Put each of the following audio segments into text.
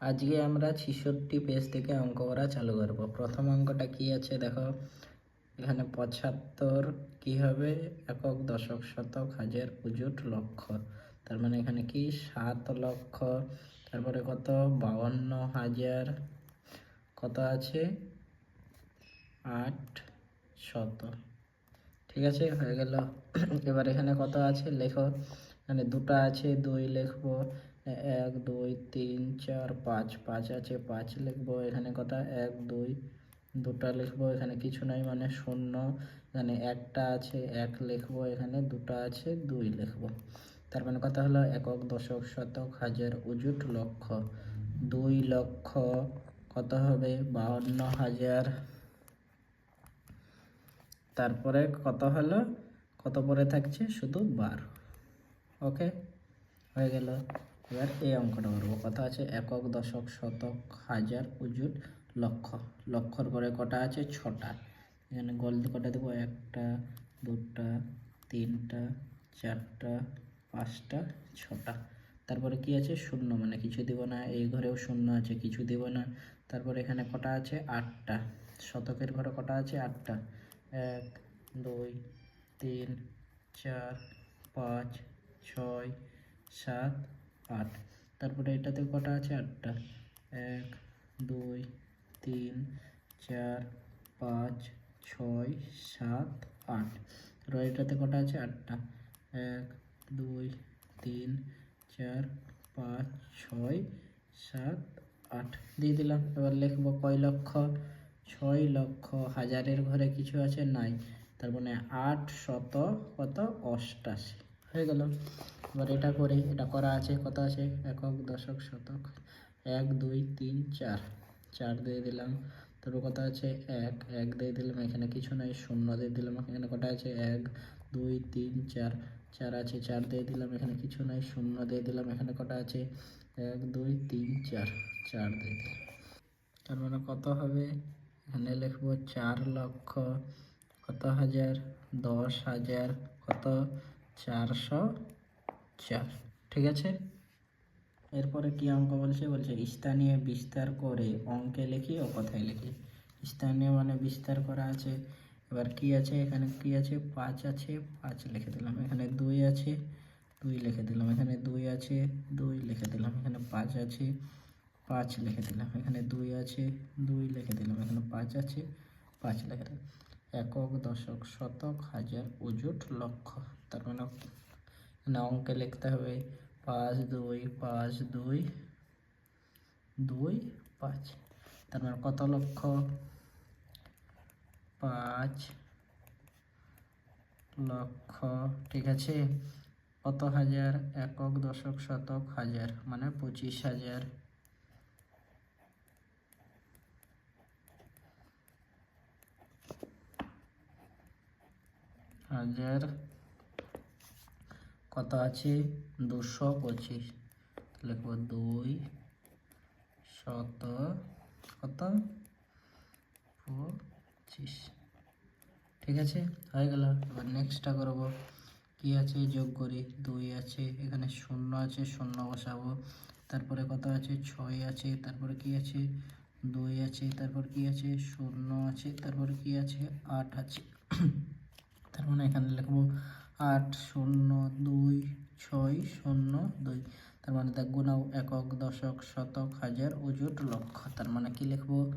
আজকে আমরা ছিষট্টি পেজ থেকে অঙ্ক করা চালু করব। প্রথম অঙ্কটা কি আছে দেখো? এখানে পঁচাত্তর কি হবে? একক দশক শতক হাজার উজুট লক্ষ। তার মানে এখানে কি? সাত লক্ষ। তারপরে কত? বাউন্ন হাজার। কত আছে? আট শত। ঠিক আছে? হয়ে গেল। এবার এখানে কত আছে? লেখো। এখানে দুটো আছে, দুই লিখব। এক, দুই, তিন, চার, পাঁচ পাঁচ আছে, পাঁচ লিখব এখানে কথা, এক, দুই, দুটা লিখব এখানে কিছু নাই মানে শূন্য, এখানে একটা আছে, এক লিখব এখানে, দুটো আছে, দুই লিখব। তার মানে কথা হলো একক, দশক, শতক, হাজার, উজুট, লক্ষ। দুই লক্ষ কত হবে? বাহান্ন হাজার। তারপরে কত হলো? কত পরে থাকছে? শুধু বার। ওকে? হয়ে গেল। এবার এই অঙ্কটা করব। কথা আছে একক, দশক, শতক, হাজার উজুট লক্ষ। লক্ষর পরে কটা আছে? ছটা। এখানে গল্প কটা দেবো? একটা, দুটা, তিনটা, চারটা, পাঁচটা, ছটা। তারপরে কি আছে? শূন্য। মানে কিছু দিব না। এই ঘরেও শূন্য আছে, কিছু দিব না। তারপরে এখানে কটা আছে? আটটা। শতকের ঘরে কটা আছে? আটটা। এক, দুই, তিন, চার, পাঁচ, ছয়, সাত আট। তারপরে এটাতে কটা আছে? আটটা। এক, দুই, তিন, চার, পাঁচ, ছয়, সাত, আট। আর এটাতে কটা আছে? আটটা। এক, দুই, তিন, চার, পাঁচ, ছয়, সাত, আট। দিয়ে দিলাম। এবার লিখব কয় লক্ষ? ছয় লক্ষ হাজারের ঘরে কিছু আছে? নাই। তার মানে আট শত কত? অষ্টাশি। হয়ে গেল। এবার এটা করে, এটা করা আছে, কত আছে? একক, দশক, শতক, এক, দুই, তিন, চার। চার দিয়ে দিলাম। তারপর কত আছে? এক এক দিয়ে দিলাম। এখানে কিছু নাই, শূন্য দিয়ে দিলাম। এখানে কটা আছে? এক, দুই, তিন, চার। চার আছে, চার দিয়ে দিলাম। এখানে কিছু নাই, শূন্য দিয়ে দিলাম। এখানে কটা আছে? এক, দুই, তিন, চার। চার দিয়ে দিলাম। তার মানে কত হবে? এখানে লিখব চার লক্ষ কত হাজার? দশ হাজার কত? চারশো চার, ঠিক আছে? এরপরে কি অঙ্ক বলছে? বলছে, স্থানীয় বিস্তার করে অঙ্কে লিখি ও কথায় লিখি। স্থানীয় মানে বিস্তার করা আছে। এবার কি আছে? এখানে কি আছে? পাঁচ আছে, পাঁচ লিখে দিলাম। এখানে দুই আছে, দুই লিখে দিলাম। এখানে দুই আছে, দুই লিখে দিলাম। এখানে পাঁচ আছে, পাঁচ লিখে দিলাম। এখানে দুই আছে, দুই লিখে দিলাম। এখানে পাঁচ আছে, পাঁচ লিখে দিলাম। একক দশক শতক হাজার উজুট লক্ষ। তার মানে এখানে অঙ্কে লিখতে হবে পাঁচ, দুই পাঁচ, দুই দুই, পাঁচ। তার মানে কত লক্ষ? পাঁচ লক্ষ। ঠিক আছে? কত হাজার? একক দশক শতক হাজার মানে পঁচিশ হাজার। হাজার কত আছে? দুশো পঁচিশ। লিখব দুই শত কত? পঁচিশ। ঠিক আছে? হয়ে গেল। এবার নেক্সটটা করব। কি আছে? যোগ করি। দুই আছে। এখানে শূন্য আছে। শূন্য বসাবো। তারপরে কত আছে? ছয় আছে। তারপরে কি আছে? দুই আছে। তারপর কি আছে? শূন্য আছে। তারপর কি আছে? আট আছে। তার মানে এখানে লিখব আট শূন্য দুই ছয় শূন্য দুই। তার মানে দেখব না একক, দশক, শতক, হাজার উজুট লক্ষ। তার মানে কি লিখব?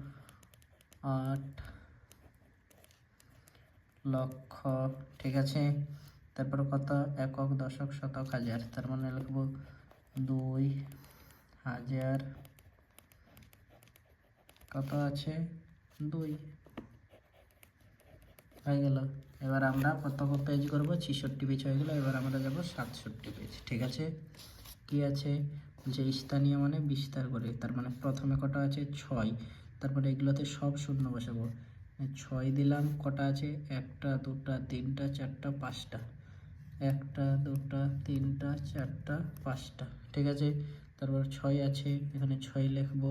আট লক্ষ। ঠিক আছে? তারপর কত? একক, দশক, শতক, হাজার। তার মানে লিখব দুই হাজার। কত আছে? দুই। হয়ে গেল। এবার আমরা কত পেজ করব, ছিষট্টি পেজ হয়ে গেল, এবার আমরা যাব সাতষট্টি পেজ ঠিক আছে? কি আছে? যে স্থানীয় মানে বিস্তার করে, তার মানে প্রথমে কটা আছে? ছয়। তারপরে এগুলোতে সব শূন্য বসাবো। ছয় দিলাম, কটা আছে? একটা, দুটা, তিনটা, চারটা, পাঁচটা। একটা, দুটা, তিনটা, চারটা, পাঁচটা, ঠিক আছে? তারপর ছয় আছে, এখানে ছয় লিখব,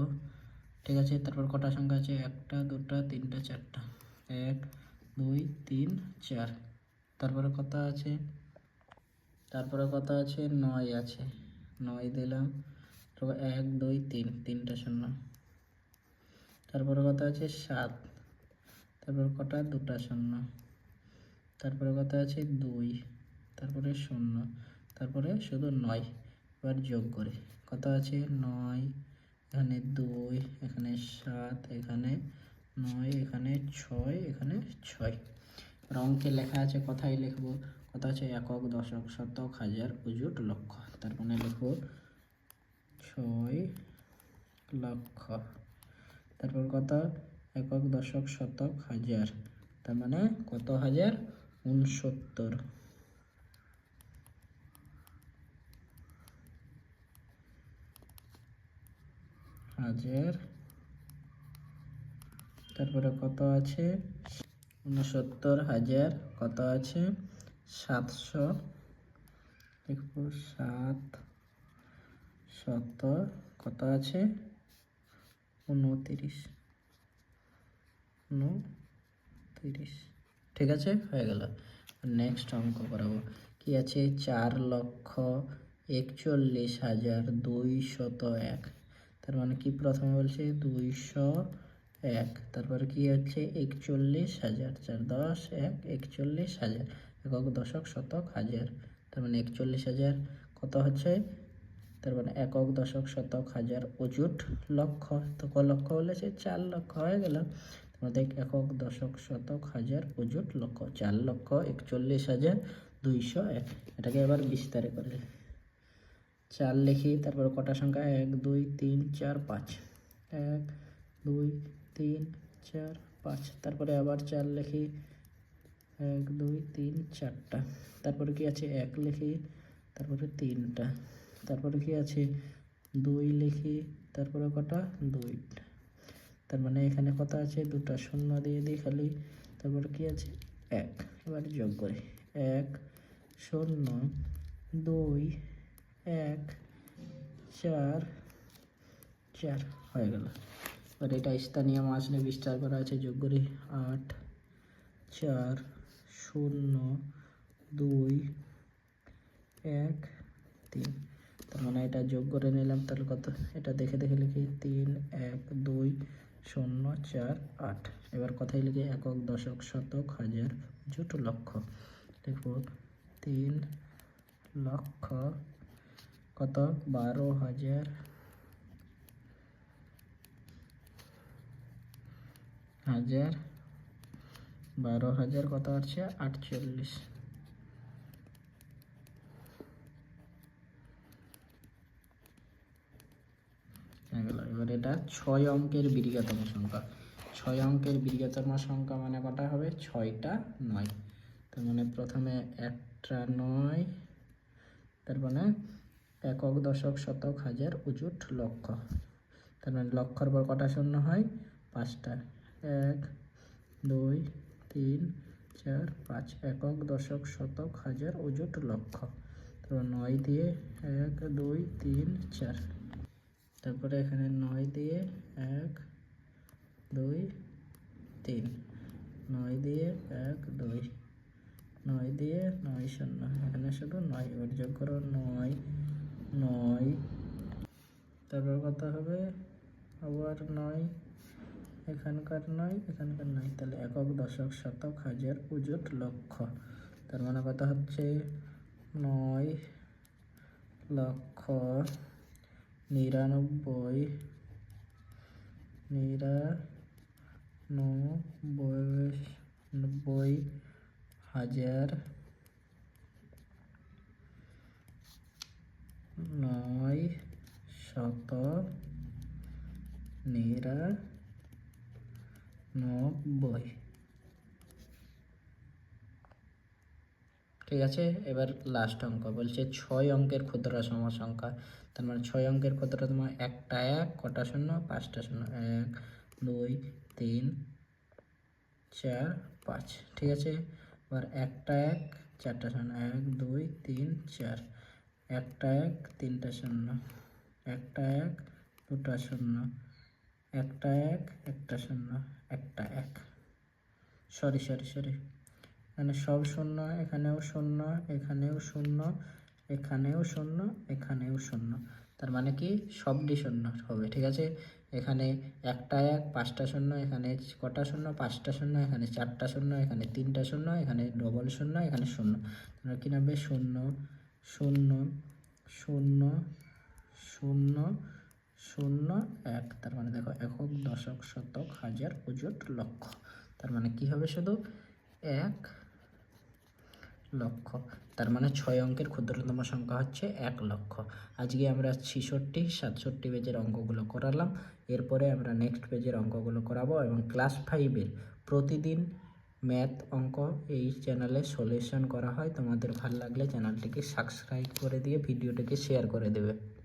ঠিক আছে? তারপর কটা সংখ্যা আছে? একটা, দুটা, তিনটা, চারটা। এক দুই, তিন, চার। তারপরে কত আছে? তারপরে কত আছে? নয় আছে। নয় দিলাম। তারপর এক, দুই, তিন। তিনটা শূন্য। তারপরে কত আছে? সাত। তারপর কটা? দুটা শূন্য। তারপরে কত আছে? দুই। তারপরে শূন্য। তারপরে শুধু নয়। এবার যোগ করি। কত আছে? নয়। এখানে দুই, এখানে সাত, এখানে নয়, এখানে ছয় এখানে ছয়। এবার অঙ্কে লেখা আছে কথাই লিখব। কথা আছে একক, দশক, শতক, হাজার, উজুট, লক্ষ। তার মানে লিখব ছয় লক্ষ। তারপর কত? একক, দশক, শতক, হাজার। তার মানে কত হাজার? উনসত্তর। হাজার তারপরে কত আছে? উনসত্তর হাজার কত আছে? সাতশো। দেখব সাত শত কত আছে? উনতিরিশ। উনতিরিশ। ঠিক আছে? হয়ে গেল। নেক্সট অঙ্ক করাবো। কি আছে? চার লক্ষ একচল্লিশ হাজার দুইশত এক। তার মানে কি প্রথমে বলছে? দুইশো এক, তারপরে কি হচ্ছে? একচল্লিশ হাজার, চার, দশ, এক, একচল্লিশ হাজার, একক দশক শতক হাজার তার মানে একচল্লিশ হাজার কত হচ্ছে? তার মানে একক দশক শতক হাজার অজুট লক্ষ, তো ক লক্ষ বলেছে চার লক্ষ হয়ে গেল। তোমাদের একক দশক শতক হাজার অজুট লক্ষ, চার লক্ষ একচল্লিশ হাজার দুইশো এক, এটাকে এবার বিস্তারে করে চার লিখি, তারপর কটা সংখ্যা? এক, দুই, তিন, চার, পাঁচ। এক, দুই তিন, চার, পাঁচ। তারপরে আবার চার লিখি। এক, দুই, তিন, চারটা। তারপরে কি আছে? এক লিখি। তারপরে তিনটা। তারপরে কি আছে? দুই লিখি। তারপরে কটা? দুইটা। তার মানে এখানে কত আছে? দুটো শূন্য দিয়ে দিই খালি। তারপরে কি আছে? এক। এবার যোগ করি। এক, শূন্য, দুই, এক, চার চার। হয়ে গেল। এবার এটা স্থানীয় মাছ নিয়ে বিস্তার করা আছে যোগ করি আট, চার, শূন্য, দুই, এক, তিন। তার মানে এটা যোগ করে নিলাম, তাহলে কত? এটা দেখে দেখে লিখি, তিন, এক, দুই, শূন্য, চার, আট। এবার কথাই লিখি, একক, দশক, শতক, হাজার, জুট, লক্ষ। দেখব তিন লক্ষ, কত? বারো হাজার হাজার, বারো হাজার কত হচ্ছে আটচল্লিশ। এবার এটা ছয় অঙ্কের বীর্যতম সংখ্যা। ছয় অঙ্কের বীর্যতম সংখ্যা মানে কটা হবে? ছয়টা নয়। তার মানে প্রথমে একটা নয়, তার মানে একক, দশক, শতক, হাজার, উজুট, লক্ষ। তার মানে লক্ষর পর কটা শূন্য হয়? পাঁচটা। এক, দুই, তিন, চার, পাঁচ, একক, দশক, শতক, হাজার, উজুট, লক্ষ। তারপর নয় দিয়ে এক, দুই, তিন, চার। তারপরে এখানে নয় দিয়ে এক, দুই, তিন। নয় দিয়ে এক, দুই। নয় দিয়ে নয় শূন্য। এখানে শুধু নয় এবার যোগ করো, নয় নয়। তারপর কত হবে? আবার নয়। এখানকার নয় এখানকার নয় তাহলে একক, দশক, শতক, হাজার, উজুট, লক্ষ। তার মানে কথা হচ্ছে? নয় লক্ষ নিরানব্বই নিরানব্বই নব্বই হাজার নয় শত নিরানব্বই ঠিক আছে, এবার লাস্ট অঙ্ক। বলছে ছয় অঙ্কের ক্ষুদ্র সম সংখ্যা। তার মানে ছয় অঙ্কের ক্ষুদ্রতম একটা এক, কটা শূন্য? পাঁচটা শূন্য। এক, দুই, তিন, চার, পাঁচ। ঠিক আছে? এবার একটা এক, চারটা শূন্য। এক, দুই, তিন, চার। একটা এক, তিনটা শূন্য। একটা এক, দুটা শূন্য। একটা এক, একটা শূন্য। একটা এক সরি সরি সরি এখানে সব শূন্য, এখানেও শূন্য এখানেও শূন্য এখানেও শূন্য এখানেও শূন্য। তার মানে কি? সবটি শূন্য হবে, ঠিক আছে? এখানে একটা এক, পাঁচটা শূন্য, এখানে কটা শূন্য? পাঁচটা শূন্য, এখানে চারটা শূন্য, এখানে তিনটা শূন্য, এখানে ডবল শূন্য, এখানে শূন্য। তাহলে কী নামবে? শূন্য শূন্য শূন্য শূন্য শূন্য এক, তার মানে দেখো একক, দশক, শতক, হাজার অযুত লক্ষ। তার মানে কি হবে শুধু? এক লক্ষ। তার মানে ছয় অঙ্কের ক্ষুদ্রতম সংখ্যা হচ্ছে এক লক্ষ। আজকে আমরা ছিষট্টি, সাতষট্টি পেজের অঙ্কগুলো করালাম। এরপরে আমরা নেক্সট পেজের অঙ্কগুলো করাবো এবং ক্লাস ফাইভের প্রতিদিন ম্যাথ অঙ্ক এই চ্যানেলে সলিউশন করা হয়। তোমাদের ভালো লাগলে চ্যানেলটিকে সাবস্ক্রাইব করে দিয়ে ভিডিওটিকে শেয়ার করে দেবে।